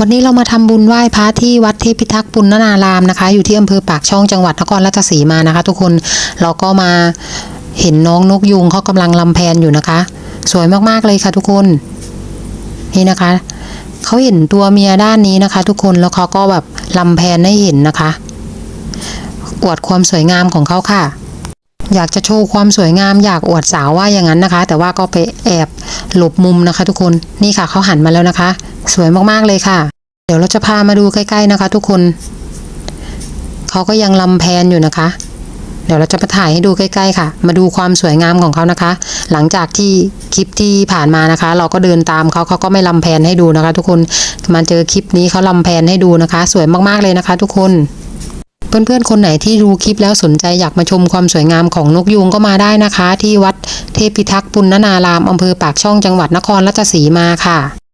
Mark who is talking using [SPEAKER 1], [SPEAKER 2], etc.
[SPEAKER 1] วันนี้เรามาทำบุญไหว้พระที่วัดเทพิทักษ์ปุณณนารามนะคะ อยู่ที่อำเภอปากช่องจังหวัดนครราชสีมานะคะ ทุกคนเราก็มาเห็นน้องนกยุงเขากำลังลำแพนอยู่นะคะ สวยมากๆเลยค่ะทุกคนนี่นะคะเขาเห็นตัวเมียด้านนี้นะคะ ทุกคนแล้วเขาก็แบบลำแพนให้เห็นนะคะอวดความสวยงามของเขาค่ะ อยากจะโชว์ความสวยงามอยากอวดสาวว่าอย่างนั้นนะคะ แต่ว่าก็ไปแอบ หลบมุมนะคะ ทุกคนนี่ค่ะเขาหันมาแล้วนะคะ สวยมากๆเลยค่ะ เดี๋ยวเราจะพามาดูใกล้ ๆนะคะ ทุกคนเขาก็ยังลำแพนอยู่นะคะ เดี๋ยวเราจะมาถ่ายให้ดูใกล้ ๆ ค่ะ มาดูความสวยงามของเขานะคะ หลังจากที่คลิปที่ผ่านมานะคะ เราก็เดินตามเขาเขาก็ไม่ลำแพนให้ดูนะคะ ทุกคนมาเจอคลิปนี้เขาลำแพนให้ดูนะคะ สวยมากๆเลยนะคะ ทุกคน เพื่อนๆ คนไหนที่ดูคลิปแล้วสนใจอยากมาชมความสวยงามของนกยูงก็มาได้นะคะ ที่วัดเทพิทักษ์ปุณณนารามอำเภอปากช่องจังหวัดนครราชสีมาค่ะ